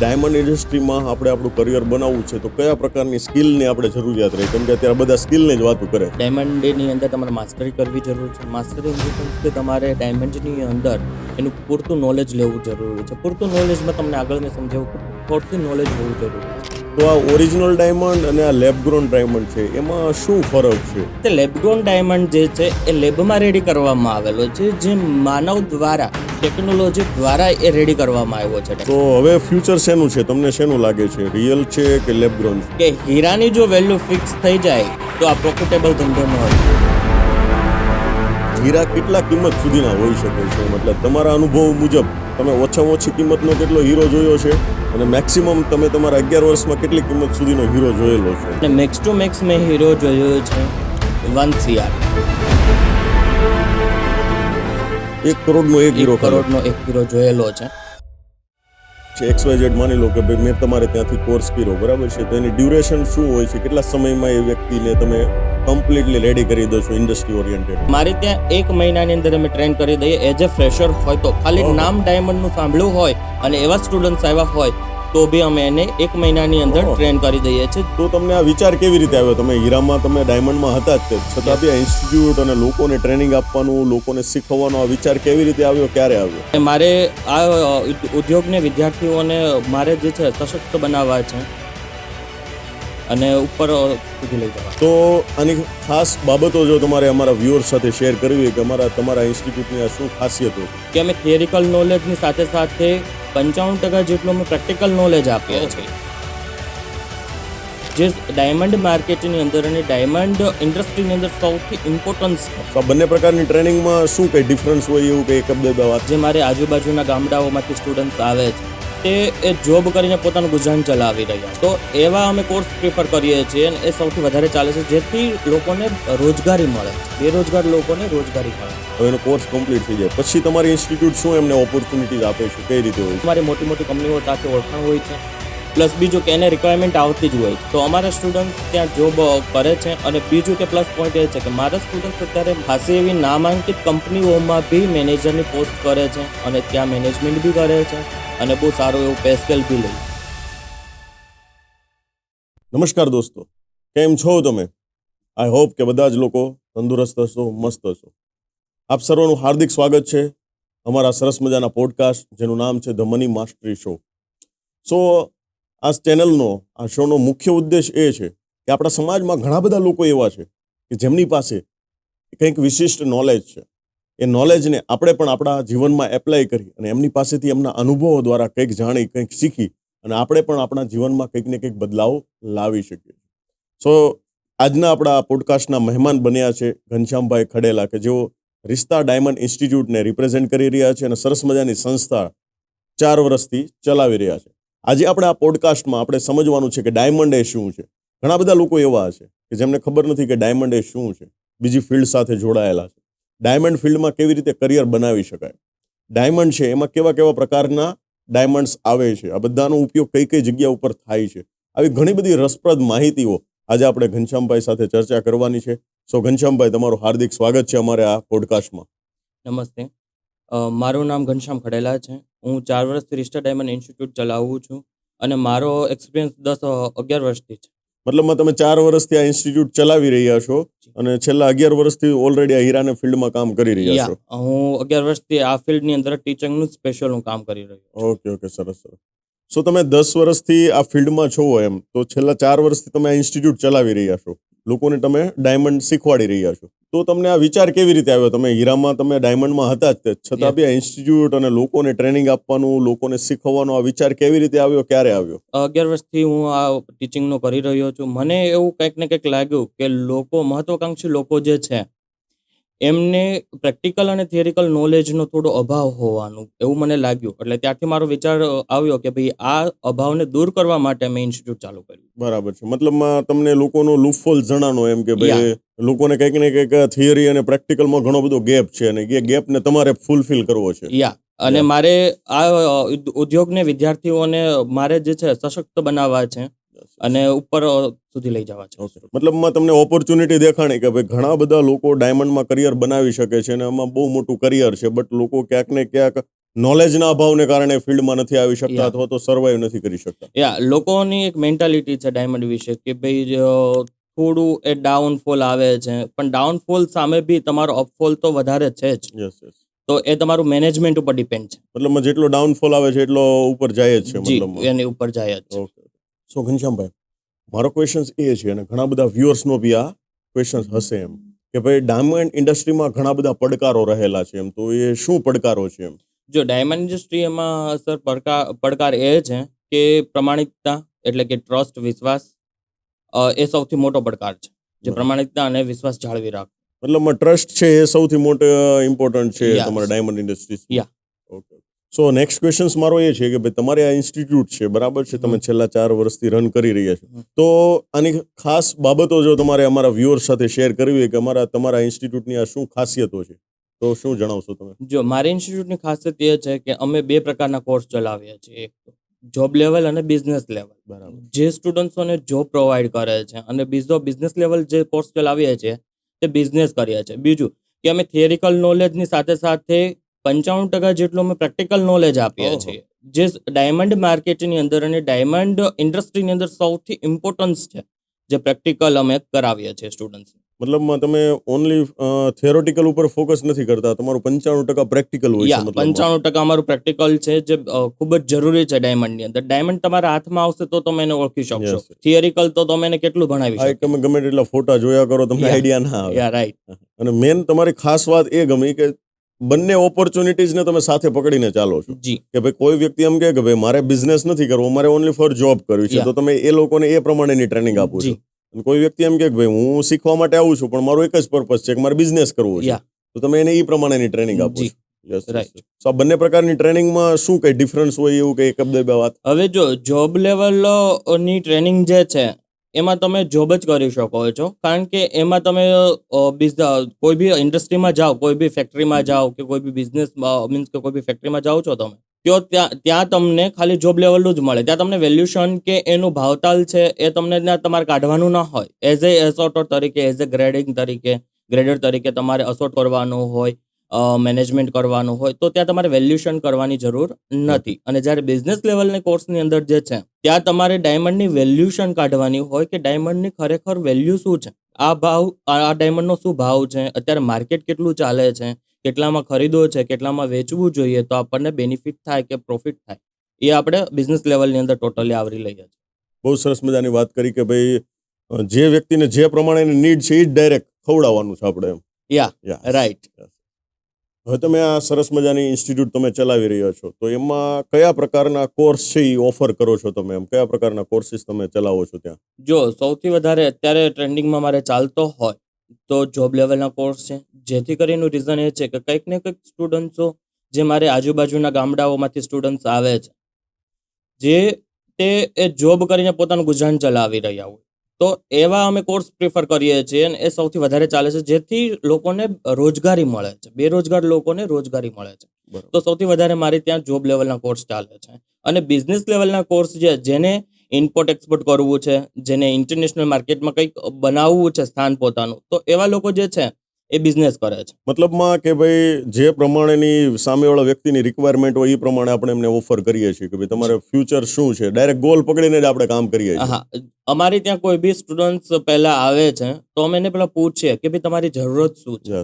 Diamond ઇન્ડસ્ટ્રીમાં આપણે આપણું કરિયર બનાવવું છે, તો કયા પ્રકારની સ્કિલની આપણે જરૂરિયાત રહે? કેમ કે અત્યારે બધા સ્કિલની જ વાતો કરે ડાયમંડ ડેની અંદર તમારે માસ્ટરી કરવી જરૂર છે. માસ્ટરી કે તમારે ડાયમંડની અંદર એનું પૂરતું નોલેજ લેવું જરૂરી છે. પૂરતું નોલેજમાં તમને આગળ મેં સમજાવું કે નોલેજ હોવું જરૂરી છે. તો આ ઓરિજિનલ ડાયમંડ અને આ લેબ ગ્રોન ડાયમંડ છે એમાં શું ફરક છે? તે લેબગ્રોન ડાયમંડ જે છે એ લેબમાં રેડી કરવામાં આવેલો છે જે માનવ દ્વારા ટેકનોલોજી દ્વારા એ રેડી કરવામાં આવ્યો છે. તો હવે ફ્યુચર શેનું છે? તમને શેનું લાગે છે? રિયલ છે કે લેબ ગ્રોન કે હીરાની જો વેલ્યુ ફિક્સ થઈ જાય તો આ પ્રોફિટેબલ ધંધો ન હોય. હીરા કેટલા કિંમત સુધીના હોઈ શકે છે? મતલબ તમારા અનુભવ મુજબ. તમે ઓછામાં ઓછી કિંમતનો કેટલો હીરો જોયો છે અને મેક્સિમમ તમે તમારા અગિયાર વર્ષમાં કેટલી કિંમત સુધીનો હીરો જોયેલો છે? અને મેક્સ ટુ મેક્સ મેં હીરો જોયો છે વન સીઆર એક કરોડનો એક હીરો કરોડનો એક હીરો જોયેલો છે. છે એક્સ વાય ઝેડ માની લો કે ભાઈ મેં તમારે ત્યાંથી કોર્સ કર્યો બરાબર છે? તો એની ડ્યુરેશન શું હોય છે? કેટલા સમયમાં એ વ્યક્તિને તમે કમ્પ્લીટલી રેડી કરી દઉં છું ઇન્ડસ્ટ્રી ઓરિએન્ટેડ મારે ત્યાં એક મહિનાની અંદર અમે ટ્રેન કરી દઈએ. એઝ અ ફ્રેશર હોય તો. ખાલી. નામ ડાયમંડનું સાંભળ્યું હોય અને એવા સ્ટુડન્ટ્સ આવ્યા હોય તો બી અમે એને એક મહિનાની અંદર ટ્રેન કરી દઈએ છીએ. તો તમને આ વિચાર કેવી રીતે આવ્યો? તમે હીરામાં તમે ડાયમંડમાં હતા જ છતાં બી ઇન્સ્ટિટ્યૂટ અને લોકોને ટ્રેનિંગ આપવાનું લોકોને શીખવવાનો આ વિચાર કેવી રીતે આવ્યો? ક્યારે આવ્યો? મારે આ ઉદ્યોગને વિદ્યાર્થીઓને મારે જે છે સશક્ત બનાવવા છે. અને ઉપર સુધી લઈ જવા. તો આની ખાસ બાબતો જો તમારે અમારા વ્યુઅર્સ સાથે શેર કરવી હોય કે અમારા તમારા ઇન્સ્ટિટ્યૂટની આ શું ખાસિયત હોય કે અમે થિયરિકલ નોલેજની સાથે સાથે પંચાવન ટકા જેટલું અમે પ્રેક્ટિકલ નોલેજ આપીએ છીએ. જે ડાયમંડ માર્કેટની અંદર અને ડાયમંડ ઇન્ડસ્ટ્રીની અંદર સૌથી ઇમ્પોર્ટન્સ તો બંને પ્રકારની ટ્રેનિંગમાં શું કંઈ ડિફરન્સ હોય એવું કંઈ એક બે વાત? જે મારે આજુબાજુના ગામડાઓમાંથી સ્ટુડન્ટ્સ આવે છે. તે એ જોબ કરીને પોતાનું ગુજરાન ચલાવી રહ્યા. તો એવા અમે કોર્સ પ્રિફર કરીએ છીએ અને એ સૌથી વધારે ચાલે છે જેથી લોકોને રોજગારી મળે. બેરોજગાર લોકોને રોજગારી મળે. હવે એનો કોર્સ કમ્પ્લીટ થઈ જાય. પછી તમારી ઇન્સ્ટિટ્યૂટ શું એમને ઓપોર્ચ્યુનિટીઝ આપે છે? કઈ રીતે હોય? છે અમારી મોટી મોટી કંપનીઓ સાથે ઓળખાણ હોય છે. પ્લસ બીજું કે એને રિક્વાયરમેન્ટ આવતી જ હોય તો અમારા સ્ટુડન્ટ ત્યાં જોબ કરે છે અને બીજું કે પ્લસ પોઈન્ટ એ છે કે મારા સ્ટુડન્ટ અત્યારે ખાસી એવી નામાંકિત કંપનીઓમાં બી મેનેજરની પોસ્ટ કરે છે અને ત્યાં મેનેજમેન્ટ બી કરે છે અને બહુ સારું એવું પેસ્કેલ બી લે નમસ્કાર દોસ્તો. કેમ છો તમે? આઈ હોપ કે બધા જ લોકો તંદુરસ્ત હશો, મસ્ત હશો. આપ સર્વનું હાર્દિક સ્વાગત છે અમારા સરસ મજાના પોડકાસ્ટ જેનું નામ છે the money mastery show so આ ચેનલનો, આ શોનો મુખ્ય ઉદ્દેશ એ છે કે આપણા સમાજમાં ઘણા બધા લોકો એવા છે કે જેમની પાસે કંઈક વિશિષ્ટ નોલેજ છે. એ નોલેજને આપણે પણ આપણા જીવનમાં એપ્લાય કરી અને એમની પાસેથી એમના અનુભવો દ્વારા કંઈક જાણી, કંઈક શીખી અને આપણે પણ આપણા જીવનમાં કંઈક ને કંઈક બદલાવ લાવી શકીએ સો આજના આપણા પોડકાસ્ટના મહેમાન બન્યા છે ઘનશ્યામભાઈ ખડેલા કે જેઓ રિસ્તા ડાયમંડ ઇન્સ્ટિટ્યૂટને રિપ્રેઝેન્ટ કરી રહ્યા છે અને સરસ મજાની સંસ્થા ચાર વર્ષથી ચલાવી રહ્યા છે. આજે આપણે આ પોડકાસ્ટમાં આપણે સમજવાનું છે કે ડાયમંડ એ શું છે. ઘણા બધા લોકો એવા છે કે જેમને ખબર નથી કે ડાયમંડ એ શું છે. બીજી ફિલ્ડ સાથે જોડાયેલા છે. ડાયમંડ ફિલ્ડમાં કેવી રીતે કરિયર બનાવી શકાય? ડાયમંડ છે, એમાં કેવા કેવા પ્રકારના ડાયમંડ્સ આવે છે? આ બધાનો ઉપયોગ કઈ કઈ જગ્યા ઉપર થાય છે? આવી ઘણી બધી રસપ્રદ માહિતીઓ આજે આપણે ઘનશ્યામભાઈ સાથે ચર્ચા કરવાની છે. સો ઘનશ્યામભાઈ, તમારું હાર્દિક સ્વાગત છે અમારે આ પોડકાસ્ટમાં નમસ્તે. મારું નામ ઘનશ્યામ ખડેલા છે. હું ચાર વર્ષથી રિસ્ટર ડાયમંડ ઇન્સ્ટિટ્યૂટ ચલાવું છું અને મારો એક્સપિરિયન્સ દસ અગિયાર વર્ષથી છે. મતલબમાં તમે ચાર વર્ષથી આ ઇન્સ્ટિટ્યૂટ ચલાવી રહ્યા છો અને છેલ્લા અગિયાર વર્ષથી ઓલરેડી આ હીરાને ફિલ્ડમાં કામ કરી રહ્યા છો. હું અગિયાર વર્ષથી આ ફિલ્ડની અંદર ટીચિંગનું સ્પેશિયલ હું કામ કરી રહ્યો છું. ઓકે ઓકે સરસ સરસ. સો તમે દસ વર્ષથી આ ફિલ્ડમાં છો એમ તો છેલ્લા ચાર વર્ષથી તમે આ ઇન્સ્ટિટ્યૂટ ચલાવી રહ્યા છો. લોકોને તમે ડાયમંડ શીખવાડી રહ્યા છો. તો તમને આ વિચાર કેવી રીતે આવ્યો? તમે હીરામાં તમે ડાયમંડમાં હતા જ છતાં બી આ ઇન્સ્ટિટ્યૂટ અને લોકોને ટ્રેનિંગ આપવાનું લોકોને શીખવવાનો આ વિચાર કેવી રીતે આવ્યો? ક્યારે આવ્યો? અગિયાર વર્ષથી હું આ ટીચિંગનો કરી રહ્યો છું. મને એવું કંઈક ને કંઈક લાગ્યું કે લોકો મહત્વાકાંક્ષી લોકો જે છે એમને પ્રેક્ટિકલ અને થિયરિકલ નોલેજનો થોડો અભાવ હોવાનું એવું મને લાગ્યું. એટલે ત્યારથી મારો વિચાર આવ્યો કે ભાઈ આ અભાવને દૂર કરવા માટે મેં ઇન્સ્ટિટ્યૂટ ચાલુ કર્યું. બરાબર છે. મતલબમાં તમને લોકોનો લૂફોલ જણાનો એમ કે ભાઈ લોકોને કંઈક ને કંઈક થિયરી અને પ્રેક્ટિકલમાં ઘણો બધો ગેપ છે અને એ ગેપને તમારે ફૂલફિલ કરવો છે. યા. અને મારે આ ઉદ્યોગને વિદ્યાર્થીઓને મારે જે છે સશક્ત બનાવવા છે અને ઉપર સુધી લઈ જવા છે. મતલબ તમને ઓપોર્ચ્યુનિટી દેખાણી કે ભાઈ ઘણા બધા લોકો ડાયમંડમાં કરિયર બનાવી શકે છે અને એમાં બહુ મોટું કરિયર છે બટ લોકો ક્યાંક ને ક્યાંક નોલેજના અભાવને કારણે ફિલ્ડમાં નથી આવી શકતા અથવા તો સર્વાઈવ નથી કરી શકતા. યા લોકોની એક મેન્ટાલિટી છે ડાયમંડ વિશે કે ભાઈ થોડું એ ડાઉનફોલ આવે છે પણ ડાઉનફોલ સામે બી તમારો અપફોલ તો વધારે છે જ. યસ યસ તો એ તમારું મેનેજમેન્ટ ઉપર ડિપેન્ડ છે. મતલબ જેટલો ડાઉનફોલ આવે છે એટલો ઉપર જાય જ છે મતલબ એની ઉપર જાય જ છે. સો ઘનશ્યામભાઈ મારો ક્વેશ્ચન એ છે અને ઘણા બધા વ્યુઅર્સનો બી આ ક્વેશ્ચન હશે એમ. કે ભાઈ ડાયમંડ ઇન્ડસ્ટ્રીમાં ઘણા બધા પડકારો રહેલા છે એમ તો એ શું પડકારો છે એમ? જો ડાયમંડ ઇન્ડસ્ટ્રી એમાં સર પડકાર પડકાર એ છે કે પ્રમાણિકતા એટલે કે ટ્રસ્ટ વિશ્વાસ એ સૌથી મોટો પડકાર છે. જે પ્રમાણિકતા અને વિશ્વાસ જાળવી રાખ મતલબ ટ્રસ્ટ છે એ સૌથી મોટો ઇમ્પોર્ટન્ટ છે. તમારા ડાયમંડ ઇન્ડસ્ટ્રીઝ યા ઓકે સો નેક્સ્ટ ક્વેશ્ચન્સ મારો એ છે કે ભાઈ તમારે આ ઇન્સ્ટિટ્યૂટ છે બરાબર છે? તમે છેલ્લા ચાર વર્ષથી રન કરી રહ્યા છો. તો આની ખાસ બાબતો જો તમારે અમારા વ્યુઅર્સ સાથે શેર કરવી હોય કે અમારા તમારા ઇન્સ્ટિટ્યૂટની આ શું ખાસિયતો છે? તો શું જણાવશો તમે? જો મારી ઇન્સ્ટિટ્યૂટની ખાસિયત એ છે કે અમે બે પ્રકારના કોર્સ ચલાવીએ છીએ. એક જોબ લેવલ અને બિઝનેસ લેવલ બરાબર. જે સ્ટુડન્ટ્સોને જોબ પ્રોવાઈડ કરે છે અને બીજો બિઝનેસ લેવલ જે કોર્સ ચલાવીએ છીએ તે બિઝનેસ કરીએ છીએ. બીજું કે અમે થિયરિકલ નોલેજની સાથે સાથે પંચાણું ટકા જેટલું અમે પ્રેક્ટિકલ નોલેજ આપીએ. છીએ. જે ડાયમંડ માર્કેટની અંદર અને ડાયમંડ ઇન્ડસ્ટ્રીની અંદર સૌથી ઇમ્પોર્ટન્સ છે જે પ્રેક્ટિકલ અમે કરાવીએ છીએ સ્ટુડન્ટ્સ મતલબમાં તમે ઓનલી થિયોરિટિકલ ઉપર ફોકસ નથી કરતા. તમારું પંચાણું ટકા પ્રેક્ટિકલ હોય છે પંચાણું ટકા અમારું પ્રેક્ટિકલ છે જે ખૂબ જ જરૂરી છે ડાયમંડની અંદર. ડાયમંડ તમારા હાથમાં આવશે તો તમે એને ઓળખી શકશો. થિયરિકલ તો તમે એને કેટલું ભણાવી શકો તમે ગમે તેટલા ફોટા જોયા કરો તમને. આઈડિયા ના આવે. રાઈટ અને મેન તમારી ખાસ વાત એ ગમી કે બંને ઓપોર્ચ્યુનિટીઝને તમે સાથે પકડીને ચાલો છો. કે ભાઈ કોઈ વ્યક્તિ એમ કહે કે ભાઈ મારે બિઝનેસ નથી કરવો મારે ઓનલી ફોર જોબ કરવી છે તો તમે એ લોકોને એ પ્રમાણેની ટ્રેનિંગ આપો છો. અને કોઈ વ્યક્તિ એમ કે ભાઈ હું શીખવા માટે આવું છું પણ મારો એક જ પર્પઝ છે કે મારે બિઝનેસ કરવો છે તો તમે એને એ પ્રમાણેની ટ્રેનિંગ આપો છો. સો બંને પ્રકારની ટ્રેનિંગમાં શું કઈ ડિફરન્સ હોય એવું કઈ એક બે વાત? હવે જો જોબ લેવલની ટ્રેનિંગ જે છે એમાં તમે જોબ જ કરી શકો છો. કારણ કે એમાં તમે કોઈ બી ઇન્ડસ્ટ્રીમાં જાઓ, કોઈ બી ફેક્ટરીમાં જાઓ કે કોઈ બી બિઝનેસ મીન્સ કે કોઈ બી ફેક્ટરીમાં જાઓ છો તમે, તો ત્યાં ત્યાં તમને ખાલી જોબ લેવલનું જ મળે. ત્યાં તમને વેલ્યુશન કે એનું ભાવતાલ છે એ તમને ત્યાં તમારે કાઢવાનું ના હોય. એઝ એ એસોટર તરીકે એઝ એ ગ્રેડિંગ તરીકે ગ્રેડર તરીકે તમારે અસોટ કરવાનું હોય મેનેજમેન્ટ કરવાનું હોય, તો ત્યાં તમારે વેલ્યુશન કરવાની જરૂર નથી. અને જ્યારે બિઝનેસ લેવલની કોર્સની અંદર જે છે ત્યાં તમારે ડાયમંડની વેલ્યુશન કાઢવાની હોય કે ડાયમંડની ખરેખર વેલ્યુ શું છે? આ ભાવ આ ડાયમંડનો શું ભાવ છે? અત્યારે માર્કેટ કેટલું ચાલે છે? કેટલામાં ખરીદવો છે? કેટલામાં વેચવું જોઈએ? તો આપણને બેનિફિટ થાય કે પ્રોફિટ થાય? એ આપણે બિઝનેસ લેવલની અંદર ટોટલી આવરી લઈએ છીએ. બહુ સરસ મજાની વાત કરી કે ભાઈ જે વ્યક્તિને જે પ્રમાણેની નીડ છે એ જ ડાયરેક્ટ ખવડાવવાનું છે આપણે એમ. યા યા રાઈટ હવે તમે આ સરસ મજાની ઇન્સ્ટિટ્યૂટ તમે ચલાવી રહ્યા છો, તો એમાં કયા પ્રકારના કોર્સ છે એ ઓફર કરો છો તમે એમ? કયા પ્રકારના કોર્સિસ તમે ચલાવો છો ત્યાં? જો સૌથી વધારે અત્યારે ટ્રેન્ડિંગમાં મારે ચાલતો હોય, તો જોબ લેવલના કોર્સ છે. જેથી કરીનું રીઝન એ છે કે કંઈક ને કંઈક સ્ટુડન્ટ્સો જે મારે આજુબાજુના ગામડાઓમાંથી સ્ટુડન્ટ્સ આવે છે, જે તે એ જોબ કરીને પોતાનું ગુજરાન ચલાવી રહ્યા હોય. તો એવા અમે કોર્સ પ્રિફર કરીએ છીએ અને એ સૌથી વધારે ચાલે છે જેથી લોકોને રોજગારી મળે છે. બેરોજગાર લોકોને રોજગારી મળે છે. તો સૌથી વધારે મારે ત્યાં જોબ લેવલના કોર્સ ચાલે છે. અને બિઝનેસ લેવલના કોર્સ જે જેને ઇમ્પોર્ટ એક્સપોર્ટ કરવું છે જેને ઇન્ટરનેશનલ માર્કેટમાં કંઈક બનાવવું છે સ્થાન પોતાનું તો એવા લોકો જે છે એ બિઝનેસ કરે છે. મતલબમાં કે ભાઈ જે પ્રમાણેની સામેવાળા વ્યક્તિની રિક્વાયરમેન્ટ હોય એ પ્રમાણે આપણે એમને ઓફર કરીએ છીએ કે ભાઈ તમારે ફ્યુચર શું છે? ડાયરેક્ટ ગોલ પકડીને જ આપણે કામ કરીએ છીએ. હા અમારી ત્યાં કોઈ બી સ્ટુડન્ટ્સ પહેલા આવે છે તો અમે એને પહેલા પૂછીએ કે ભાઈ તમારી જરૂરત શું છે?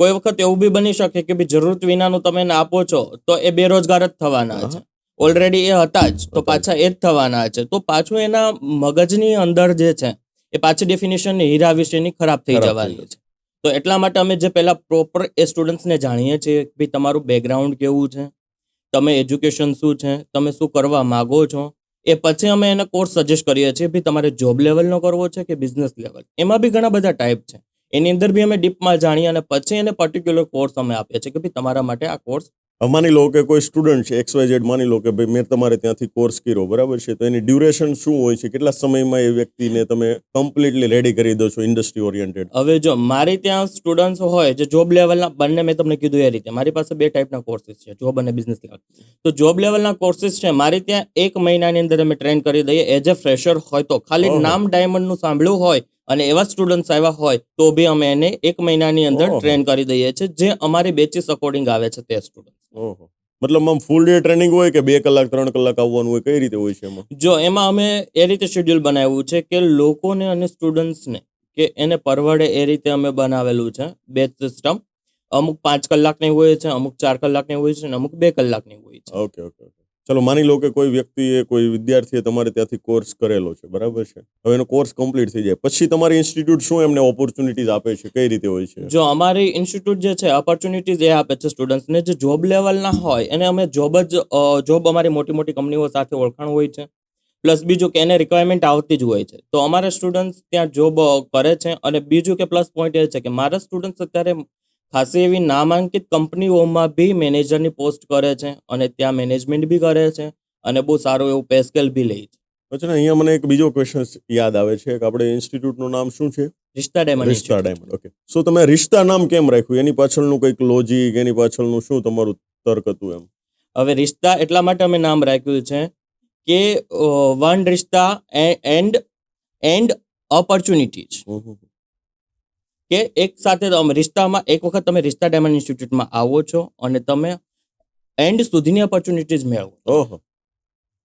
કોઈ વખત એવું બી બની શકે કે ભાઈ જરૂરત વિનાનું તમે આપો છો તો એ બેરોજગાર જ થવાના છે. ઓલરેડી એ હતા જ તો પાછા એ જ થવાના છે. તો પાછું એના મગજની અંદર જે છે એ પાછી ડેફિનેશન હીરા વિશેની ખરાબ થઈ જવાની છે. તો એટલા માટે અમે જે પહેલા પ્રોપર એ સ્ટુડન્ટ્સને જાણીએ છીએ કે ભાઈ તમારું બેકગ્રાઉન્ડ કેવું છે, તમે એજ્યુકેશન શું છે, તમે શું કરવા માગો છો, એ પછી અમે એને કોર્સ સજેસ્ટ કરીએ છીએ ભાઈ તમારે જોબ લેવલનો કરવો છે કે બિઝનેસ લેવલ એમાં બી ઘણા બધા ટાઈપ છે. એની અંદર બી અમે ડીપમાં જાણીએ અને પછી એને પર્ટિક્યુલર કોર્સ અમે આપીએ છીએ કે ભાઈ તમારા માટે આ કોર્સ માની લો કે કોઈ સ્ટુડન્ટ છે એક્સ વાય ઝેડ માની લો કે ભાઈ મેં તમારે ત્યાંથી કોર્સ કર્યો બરાબર છે? તો એની ડ્યુરેશન શું હોય છે? કેટલા સમયમાં એ વ્યક્તિને તમે કમ્પ્લીટલી રેડી કરી દો છો ઇન્ડસ્ટ્રી ઓરિએન્ટેડ હવે જો મારી ત્યાં સ્ટુડન્ટ્સ હોય જે જોબ લેવલના બંને મેં તમને કીધું એ રીતે મારી પાસે બે ટાઈપના કોર્સિસ છે જોબ અને બિઝનેસ લેવલ તો જોબ લેવલના કોર્સિસ છે મારી ત્યાં એક મહિનાની અંદર અમે ટ્રેન કરી દઈએ એઝ એ ફ્રેશર હોય તો. ખાલી નામ ડાયમંડનું સાંભળ્યું હોય અને એવા સ્ટુડન્ટ્સ આવ્યા હોય તો બી અમે એને એક મહિનાની અંદર ટ્રેન કરી દઈએ છીએ જે અમારી બેચીસ અકોર્ડિંગ આવે છે તે સ્ટુડન્ટ ઓહો. મતલબ આમ ફૂલ ડે ટ્રેનિંગ હોય કે બે કલાક ત્રણ કલાક આવવાનું હોય કઈ રીતે હોય છે એમાં? જો એમાં અમે એ રીતે શેડ્યુલ બનાવ્યું છે કે લોકોને અને સ્ટુડન્ટ્સને કે એને પરવડે એ રીતે અમે બનાવેલું છે. બેચ સિસ્ટમ અમુક પાંચ કલાકની હોય છે અમુક ચાર કલાકની હોય છે અને અમુક બે કલાકની હોય છે. ઓકે ઓકે ઓકે ચલો માની લો કે કોઈ વ્યક્તિએ, કોઈ વિદ્યાર્થીએ તમારે ત્યાંથી કોર્સ કરેલો છે, બરાબર છે? હવે એનો કોર્સ કમ્પ્લીટ થઈ જાય. પછી તમારી ઇન્સ્ટિટ્યૂટ શું એમને ઓપોર્ચ્યુનિટીઝ આપે છે? કઈ રીતે હોય છે? જો અમારી ઇન્સ્ટિટ્યૂટ જે છે ઓપોર્ચ્યુનિટીઝ એ આપે છે સ્ટુડન્ટ્સને જે જોબ લેવલના હોય, એને અમે જોબ જ જોબ અમારી મોટી મોટી કંપનીઓ સાથે ઓળખાણ હોય છે. પ્લસ બીજું કે એને રિક્વાયરમેન્ટ આવતી જ હોય છે. તો અમારા સ્ટુડન્ટ્સ ત્યાં જોબ કરે છે અને બીજું કે પ્લસ પોઈન્ટ એ છે કે મારા સ્ટુડન્ટ્સ અત્યારે ખાસી એવી નામાંકિત કંપનીઓમાં બી મેનેજરની પોસ્ટ કરે છે અને ત્યાં મેનેજમેન્ટ બી કરે છે અને બહુ સારું એવું પેસ્કેલ બી લે છે. પછી ને અહીંયા મને એક બીજો ક્વેશ્ચન યાદ આવે છે કે આપણે ઇન્સ્ટિટ્યૂટનું નામ શું છે? Rishta diamond Rishta diamond okay so તમે રિશ્તા નામ કેમ રાખ્યું? એની પાછળનું કંઈક લોજિક એની પાછળનું શું તમારું તર્ક હતું એમ? હવે રિશ્તા એટલા માટે અમે નામ રાખ્યું છે કે one Rishta and and opportunities. કે એક સાથે તમે રિશ્તામાં એક વખત તમે રિશ્તા ડાયમંડ ઇન્સ્ટિટ્યૂટમાં આવો છો અને તમે એન્ડ સુધીની ઓપોર્ચ્યુનિટીઝ મેળવો ઓહો.